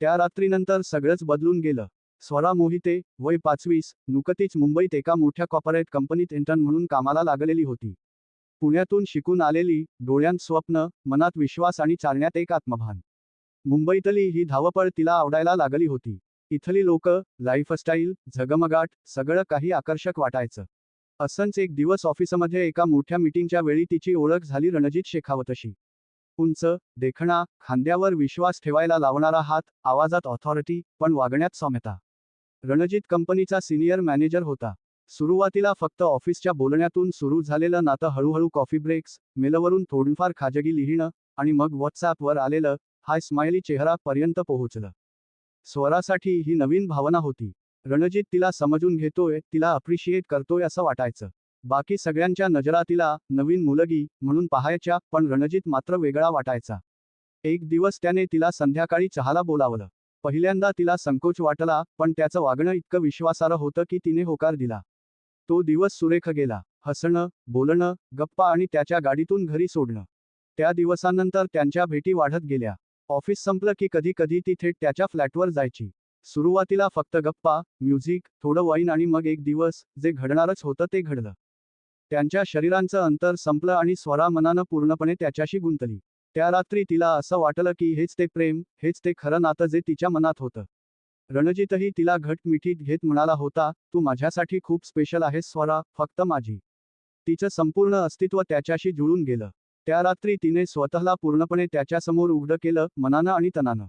त्या रात्रीनंतर सगळंच बदलून गेलं. स्वरा मोहिते वय पाचवीस नुकतीच मुंबईत एका मोठ्या कॉर्पोरेट कंपनीत इंटर्न म्हणून कामाला लागलेली होती. पुण्यातून शिकून आलेली डोळ्यांत स्वप्न मनात विश्वास आणि चालण्यात एक आत्मभान. मुंबईतली ही धावपळ तिला आवडायला लागली होती. इथली लोक लाईफस्टाईल झगमगाट सगळं काही आकर्षक वाटायचं. असंच एक दिवस ऑफिसमध्ये एका मोठ्या मीटिंगच्या वेळी तिची ओळख झाली रणजित शेखावतशी. उंच देखणा खांद्यावर विश्वास ठेवायला लावणारा हात आवाजात ऑथॉरिटी पण वागण्यात सौम्यता. रणजित कंपनीचा सिनियर मॅनेजर होता. सुरुवातीला फक्त ऑफिसच्या बोलण्यातून सुरू झालेलं नातं हळूहळू कॉफी ब्रेक्स मेलवरून थोडंफार खाजगी लिहिणं आणि मग व्हॉट्सॲपवर आलेलं हाय स्माइली चेहरा पर्यंत पोहोचलं. स्वरासाठी ही नवीन भावना होती. रणजित तिला समजून घेतोय तिला अप्रिशिएट करतोय असं वाटायचं. बाकी सगळ्यांच्या नजरा तिला नवीन मुलगी म्हणून पाहायच्या पण रणजित मात्र वेगळा वाटायचा. एक दिवस त्याने तिला संध्याकाळी चहाला बोलावलं. पहिल्यांदा तिला संकोच वाटला पण त्याचं वागणं इतकं विश्वासार्ह होतं की तिने होकार दिला. तो दिवस सुरेख गेला. हसणं बोलणं गप्पा आणि त्याच्या गाडीतून घरी सोडणं. त्या दिवसानंतर त्यांच्या भेटी वाढत गेल्या. ऑफिस संपलं की कधी कधी ती थेट त्याच्या फ्लॅटवर जायची. सुरुवातीला फक्त गप्पा म्युझिक थोडं वाईन आणि मग एक दिवस जे घडणारच होतं ते घडलं. त्यांच्या शरीरांचं अंतर संपलं आणि स्वरा मनानं पूर्णपणे त्याच्याशी गुंतली. त्या रात्री तिला असं वाटलं की हेच ते प्रेम हेच ते खरं नातं जे तिच्या मनात होतं. रणजितही तिला घट मिठीत घेत म्हणाला होता तू माझ्यासाठी खूप स्पेशल आहेस स्वरा फक्त माझी. तिचं संपूर्ण अस्तित्व त्याच्याशी जुळून गेलं. त्या रात्री तिने स्वतःला पूर्णपणे त्याच्यासमोर उघडं केलं मनानं आणि तनानं.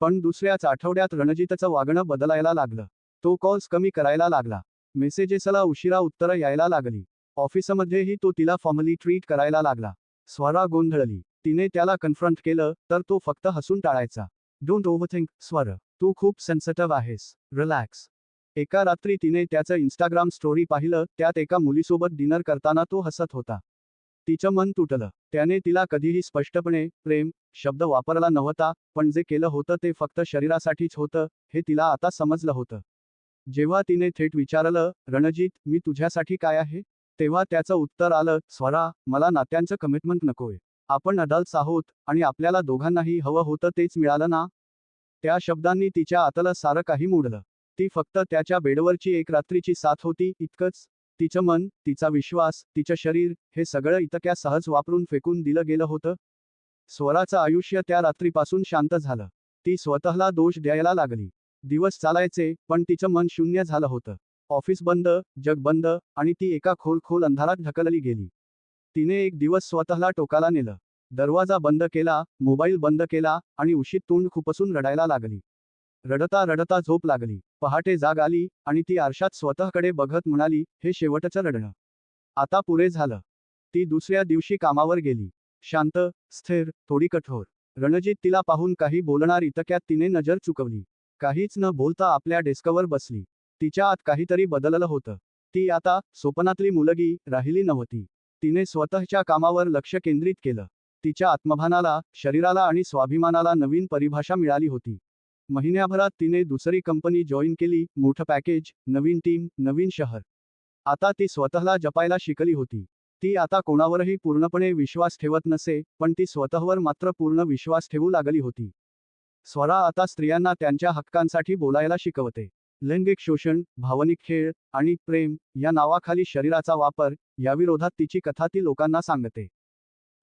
पण दुसऱ्याच आठवड्यात रणजितचं वागणं बदलायला लागलं. तो कॉल्स कमी करायला लागला. मेसेजेसला उशिरा उत्तरं यायला लागली. ऑफिसमध्येही तो तिला फॉर्मली ट्रीट करायला लागला. स्वरा गोंधळली. तिने त्याला कन्फ्रंट केलं तर तो फक्त हसून टाळायचा. डोंट ओव्हरथिंक स्वर. तू खूप सेन्सिटिव्ह आहेस. रिलॅक्स एका रात्री तिने त्याचं इंस्टाग्राम स्टोरी पाहिलं त्यात एका मुलीसोबत डिनर करताना तो हसत होता. तिचं मन तुटलं. त्याने तिला कधीही स्पष्टपणे प्रेम शब्द वापरला नव्हता पण जे केलं होतं ते फक्त शरीरासाठीच होतं हे तिला आता समजलं होतं. जेव्हा तिने थेट विचारलं रणजित मी तुझ्यासाठी काय आहे? तेव्हा त्याचं उत्तर आलं स्वरा मला नात्यांचं कमिटमेंट नकोय. आपण अडल्ट्स आहोत आणि आपल्याला दोघांनाही हवं होतं तेच मिळालं ना? त्या शब्दांनी तिच्या आतलं सारं काही मोडलं. ती फक्त त्याच्या बेडवरची एक रात्रीची साथ होती इतकंच. तिचं मन तिचा विश्वास तिचं शरीर हे सगळं इतक्या सहज वापरून फेकून दिलं गेलं होतं. स्वराचं आयुष्य त्या रात्रीपासून शांत झालं. ती स्वतःला दोष द्यायला लागली. दिवस चालायचे पण तिचं मन शून्य झालं होतं. ऑफिस बंद जग बंद आणि ती एका खोल खोल अंधारात ढकलली गेली. तिने एक दिवस स्वतःला टोकाला नेलं. दरवाजा बंद केला मोबाईल बंद केला आणि उशीत तोंड खुपसून रडायला लागली. रडता रडता झोप लागली. पहाटे जाग आली आणि ती आरशात स्वतःकडे बघत म्हणाली हे शेवटचं रडणं. आता पुरे झालं ती दुसऱ्या दिवशी कामावर गेली. शांत स्थिर थोडी कठोर. रणजित तिला पाहून काही बोलणार इतक्यात तिने नजर चुकवली. काहीच न बोलता आपल्या डेस्कवर बसली. तिच्या आत काहीतरी बदललं होतं. ती आता स्वप्नातली मुलगी राहिली नव्हती. तिने स्वतःच्या कामावर लक्ष केंद्रित केलं. तिच्या आत्मभानाला शरीराला आणि स्वाभिमानाला नवीन परिभाषा मिळाली होती. महिन्याभरात तिने दुसरी कंपनी जॉईन केली मोठं पॅकेज नवीन टीम नवीन शहर. आता ती स्वतःला जपायला शिकली होती. ती आता कोणावरही पूर्णपणे विश्वास ठेवत नसे पण ती स्वतःवर मात्र पूर्ण विश्वास ठेवू लागली होती. स्वरा आता स्त्रियांना त्यांच्या हक्कांसाठी बोलायला शिकवते. लैंगिक शोषण भावनिक खेळ आणि प्रेम या नावाखाली शरीराचा वापर याविरोधात तिची कथा ती लोकांना सांगते.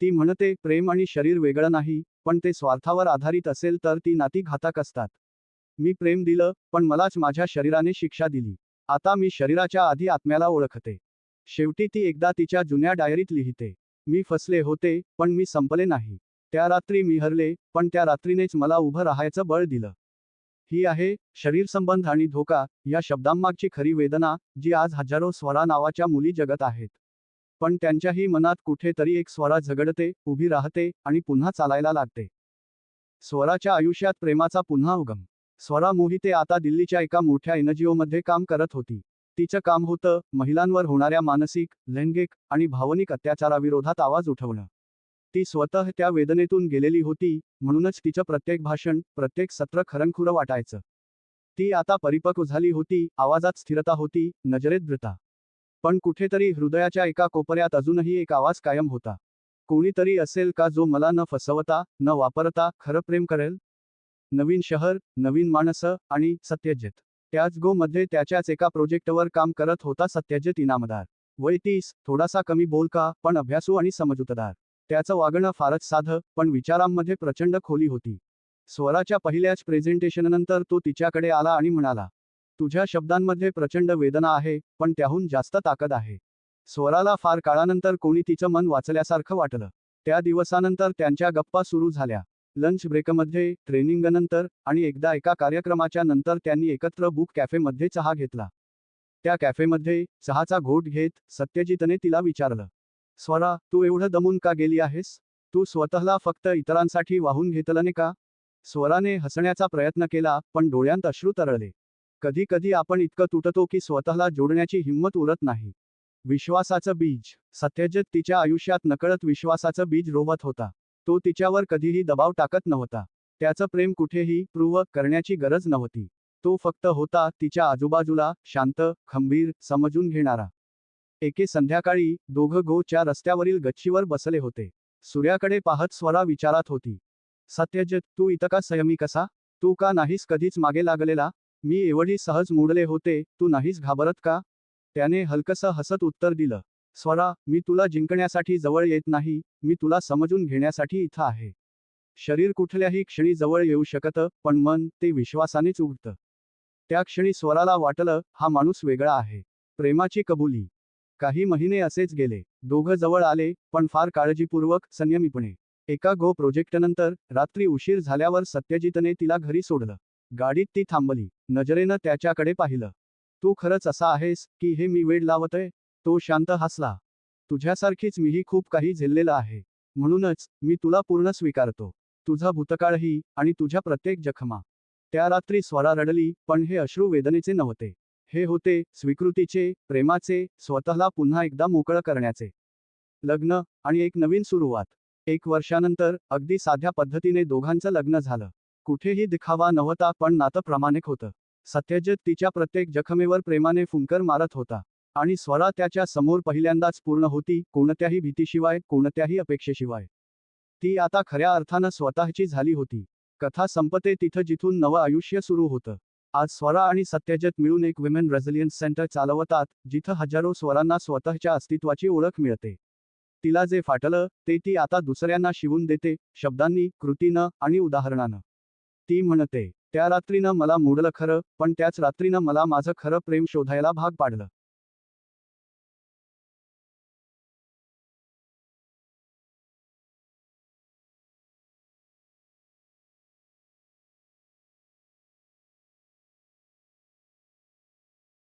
ती म्हणते प्रेम आणि शरीर वेगळं नाही पण ते स्वार्थावर आधारित असेल तर ती नाती घातक असतात. मी प्रेम दिलं पण मलाच माझ्या शरीराने शिक्षा दिली. आता मी शरीराच्या आधी आत्म्याला ओळखते. शेवटी ती एकदा तिच्या जुन्या डायरीत लिहिते. मी फसले होते पण मी संपले नाही. त्या रात्री मी हरले पण त्या रात्रीनेच मला उभं राहायचं बळ दिलं. ही आहे शरीर संबंध आणि धोका या शब्दांमागची खरी वेदना जी आज हजारो स्वरा नावाच्या मुली जगत आहेत. पण त्यांच्याही मनात कुठेतरी एक स्वरा झगडते उभी राहते आणि पुन्हा चालायला लागते. स्वराच्या आयुष्यात प्रेमाचा पुन्हा उगम. स्वरा मोहिते आता दिल्लीच्या एका मोठ्या एनजीओमध्ये काम करत होती. तिचं काम होतं महिलांवर होणाऱ्या मानसिक लैंगिक आणि भावनिक अत्याचाराविरोधात आवाज उठवणं. ती स्वतः त्या वेदनेतून गेलेली होती म्हणूनच तिचं प्रत्येक भाषण प्रत्येक सत्र खरंखुरं वाटायचं. ती आता परिपक्व झाली होती आवाजात स्थिरता होती नजरेत दृढता. पण कुठेतरी हृदयाच्या एका कोपऱ्यात अजूनही एक आवाज कायम होता. कोणीतरी असेल का जो मला न फसवता न वापरता खरं प्रेम करेल? नवीन शहर नवीन माणसं आणि सत्यजित. त्याच गो मध्ये त्याच्याच एका प्रोजेक्टवर काम करत होता सत्यजित इनामदार. वय तीस थोडासा कमी बोलका पण अभ्यासू आणि समजूतदार. त्याचं वागणं फारच साधं पण विचारांमध्ये प्रचंड खोली होती. स्वराच्या पहिल्याच प्रेझेंटेशननंतर तो तिच्याकडे आला आणि म्हणाला तुझ्या शब्दांमध्ये प्रचंड वेदना आहे पण त्याहून जास्त ताकद आहे. स्वराला फार काळानंतर कोणी तिचं मन वाचल्यासारखं वाटलं. त्या दिवसानंतर त्यांच्या गप्पा सुरू झाल्या. लंच ब्रेकमध्ये ट्रेनिंगनंतर आणि एकदा एका कार्यक्रमाच्या नंतर त्यांनी एकत्र बुक कॅफेमध्ये चहा घेतला. त्या कॅफेमध्ये चहाचा घोट घेत सत्यजितने तिला विचारलं स्वरा तू एवढं दमून का गेली आहेस? तू स्वतःला फक्त इतरांसाठी वाहून घेतलं का? स्वराने हसण्याचा प्रयत्न केला पण डोळ्यांत अश्रू तरळले. कधी कधी आपण इतकं तुटतो की स्वतःला जोडण्याची हिंमत उरत नाही. विश्वासाचं बीज. सत्यजित तिच्या आयुष्यात नकळत विश्वासाचं बीज रोवत होता. तो तिच्यावर कधीही दबाव टाकत नव्हता. त्याचं प्रेम कुठेही प्रूव्ह करण्याची गरज नव्हती. तो फक्त होता तिच्या आजूबाजूला शांत खंबीर समजून घेणारा. एके संध्याकाळी दोघं गोच्या रस्त्यावरील गच्चीवर बसले होते. सूर्याकडे पाहत स्वरा विचारात होती. सत्यजित तू इतका संयमी कसा? तू का नाहीस कधीच मागे लागलेला? मी एवढी सहज मोडले होते तू नाहीस घाबरत का? त्याने हलकसं हसत उत्तर दिलं. स्वरा मी तुला जिंकण्यासाठी जवळ येत नाही मी तुला समजून घेण्यासाठी इथं आहे. शरीर कुठल्याही क्षणी जवळ येऊ शकतं पण मन ते विश्वासानेच उघडतं. त्या क्षणी स्वराला वाटलं हा माणूस वेगळा आहे. प्रेमाची कबुली. काही महिने असेच गेले. दोघं जवळ आले पण फार काळजीपूर्वक संयमीपणे. एका गो प्रोजेक्टनंतर रात्री उशीर झाल्यावर सत्यजितने तिला घरी सोडलं. गाडीत ती थांबली. नजरेनं त्याच्याकडे पाहिलं. तू खरंच असा आहेस की हे मी वेड लावतय? तो शांत हसला. तुझ्यासारखीच मीही खूप काही झेललेलं आहे. म्हणूनच मी तुला पूर्ण स्वीकारतो. तुझा भूतकाळही आणि तुझ्या प्रत्येक जखमा. त्या रात्री स्वरा रडली पण हे अश्रू वेदनेचे नव्हते. हे होते स्वीकृतीचे प्रेमाचे स्वतःला पुन्हा एकदा मोकळं करण्याचे. लग्न आणि एक नवीन सुरुवात. एक वर्षानंतर अगदी साध्या पद्धतीने दोघांचं लग्न झालं. कुठेही दिखावा नव्हता पण नातं प्रामाणिक होतं. सत्यजित तिच्या प्रत्येक जखमेवर प्रेमाने फुंकर मारत होता. आणि स्वरा त्याच्यासमोर पहिल्यांदाच पूर्ण होती कोणत्याही भीतीशिवाय कोणत्याही अपेक्षेशिवाय. ती आता खऱ्या अर्थानं स्वतःची झाली होती. कथा संपते तिथं जिथून नवं आयुष्य सुरू होतं. आज स्वरा आणि सत्यजित मिळून एक विमेन रेझिलियन्स सेंटर चालवतात जिथं हजारो स्वरांना स्वतःच्या अस्तित्वाची ओळख मिळते. तिला जे फाटलं ते ती आता दुसऱ्यांना शिवून देते शब्दांनी कृतीनं आणि उदाहरणानं. ती म्हणते त्या रात्रीनं मला मोडलं खरं पण त्याच रात्रीनं मला माझं खरं प्रेम शोधायला भाग पाडलं.